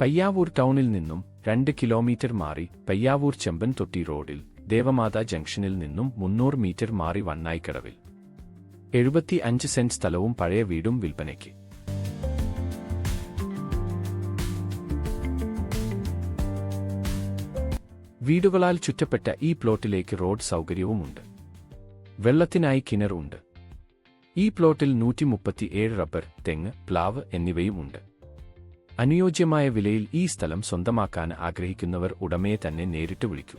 പയ്യാവൂർ ടൗണിൽ നിന്നും രണ്ട് കിലോമീറ്റർ മാറി പയ്യാവൂർ ചെമ്പൻ തൊട്ടി റോഡിൽ ദേവമാത ജംഗ്ഷനിൽ നിന്നും മുന്നൂറ് മീറ്റർ മാറി വണ്ണായിക്കടവിൽ എഴുപത്തി അഞ്ച് സെന്റ് സ്ഥലവും പഴയ വീടും വിൽപ്പനയ്ക്ക്. വീടുകളാൽ ചുറ്റപ്പെട്ട ഈ പ്ലോട്ടിലേക്ക് റോഡ് സൗകര്യവുമുണ്ട്. വെള്ളത്തിനായി കിണർ ഉണ്ട് ഈ പ്ലോട്ടിൽ നൂറ്റി മുപ്പത്തിയേഴ് റബ്ബർ തെങ്ങ് പ്ലാവ് എന്നിവയുമുണ്ട്. അനുയോജ്യമായ വിലയിൽ ഈ സ്ഥലം സ്വന്തമാക്കാൻ ആഗ്രഹിക്കുന്നവർ ഉടമയെ തന്നെ നേരിട്ട് വിളിക്കൂ